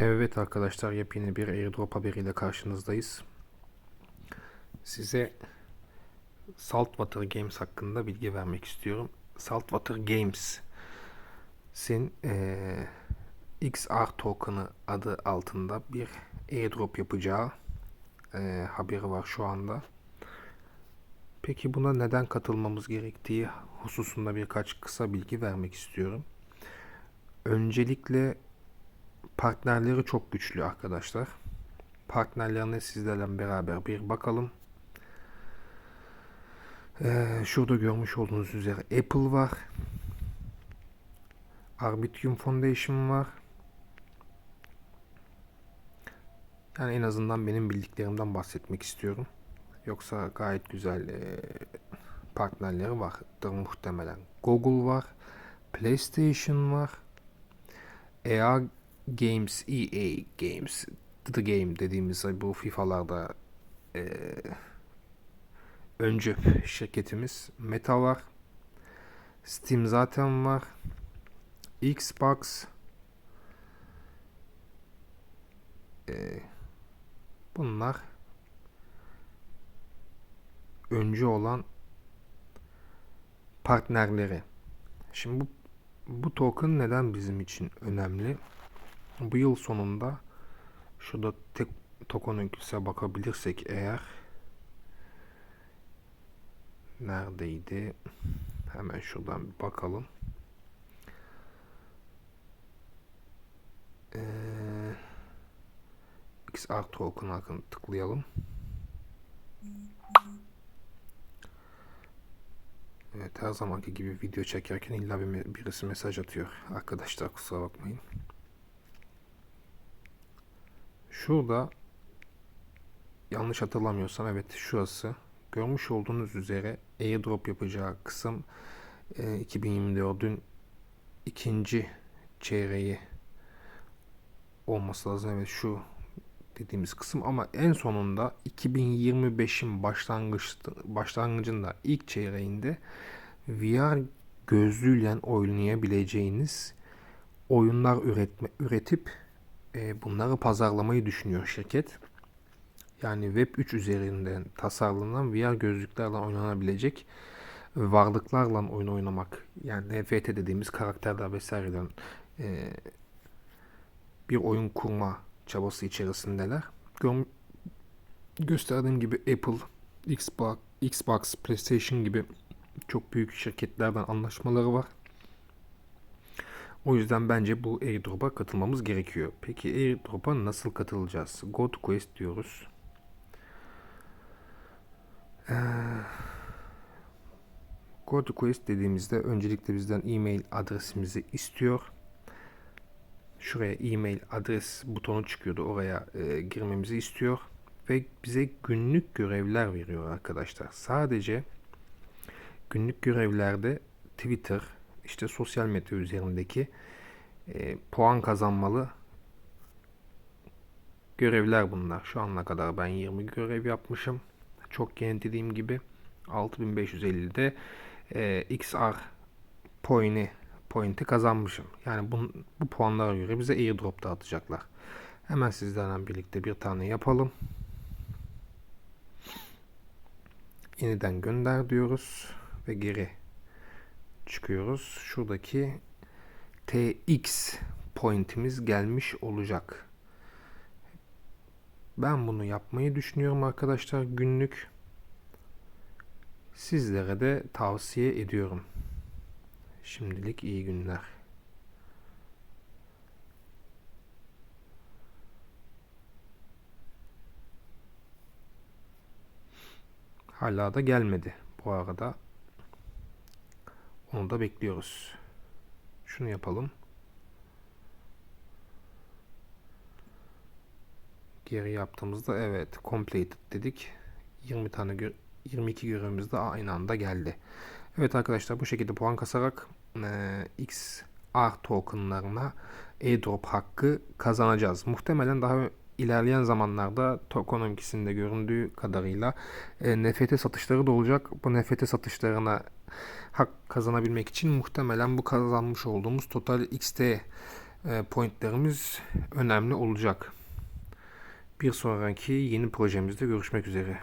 Evet arkadaşlar yepyeni bir airdrop haberiyle karşınızdayız. Size Saltwater Games hakkında bilgi vermek istiyorum. Saltwater Games sin eee, XR token'ı adı altında bir airdrop yapacağı eee, haberi var şu anda. Peki buna neden katılmamız gerektiği hususunda birkaç kısa bilgi vermek istiyorum. Öncelikle partnerleri çok güçlü arkadaşlar. Partnerlerine sizlerle beraber bir bakalım. Ee, şurada görmüş olduğunuz üzere Apple var. Arbitrium Foundation var. Yani en azından benim bildiklerimden bahsetmek istiyorum. Yoksa gayet güzel e, partnerleri vardır muhtemelen. Google var. PlayStation var. EA Games, EA Games, The Game dediğimiz bu FIFA'larda e, öncü şirketimiz Meta var. Steam zaten var. Xbox e, bunlar öncü olan partnerleri. Şimdi bu bu token neden bizim için önemli? Bu yıl sonunda şurada tek token öyküsüne bakabilirsek eğer neredeydi? Hemen şuradan bir bakalım. Ee, XR token hakkında tıklayalım. Evet her zamanki gibi video çekerken illa bir, birisi mesaj atıyor. Arkadaşlar kusura bakmayın. Şurada yanlış hatırlamıyorsam evet şurası görmüş olduğunuz üzere airdrop yapacağı kısım e, 2024'ün ikinci çeyreği olması lazım. Evet şu dediğimiz kısım ama en sonunda 2025'in başlangıç başlangıcında ilk çeyreğinde VR gözlüğüyle oynayabileceğiniz oyunlar üretme, üretip e, bunları pazarlamayı düşünüyor şirket. Yani Web 3 üzerinden tasarlanan VR gözlüklerle oynanabilecek varlıklarla oyun oynamak. Yani NFT dediğimiz karakterler vesaireden e, bir oyun kurma çabası içerisindeler. Gö gösterdiğim gibi Apple, Xbox, Xbox, PlayStation gibi çok büyük şirketlerden anlaşmaları var. O yüzden bence bu airdrop'a katılmamız gerekiyor. Peki airdrop'a nasıl katılacağız? Go to Quest diyoruz. Ee, Go to Quest dediğimizde öncelikle bizden e-mail adresimizi istiyor. Şuraya e-mail adres butonu çıkıyordu. Oraya e, girmemizi istiyor. Ve bize günlük görevler veriyor arkadaşlar. Sadece günlük görevlerde Twitter, işte sosyal medya üzerindeki e, puan kazanmalı görevler bunlar. Şu ana kadar ben 20 görev yapmışım. Çok yeni dediğim gibi 6550'de e, XR point'i point'i kazanmışım. Yani bu, bu puanlara göre bize airdrop dağıtacaklar. Hemen sizlerle birlikte bir tane yapalım. Yeniden gönder diyoruz ve geri çıkıyoruz. Şuradaki TX pointimiz gelmiş olacak. Ben bunu yapmayı düşünüyorum arkadaşlar günlük. Sizlere de tavsiye ediyorum. Şimdilik iyi günler. Hala da gelmedi bu arada. Onu da bekliyoruz. Şunu yapalım. Geri yaptığımızda evet completed dedik. 20 tane gö 22 görevimiz de aynı anda geldi. Evet arkadaşlar bu şekilde puan kasarak e, XR tokenlarına airdrop hakkı kazanacağız. Muhtemelen daha ilerleyen zamanlarda tokenomicsinde göründüğü kadarıyla e, NFT satışları da olacak. Bu NFT satışlarına hak kazanabilmek için muhtemelen bu kazanmış olduğumuz total XT e, pointlerimiz önemli olacak. Bir sonraki yeni projemizde görüşmek üzere.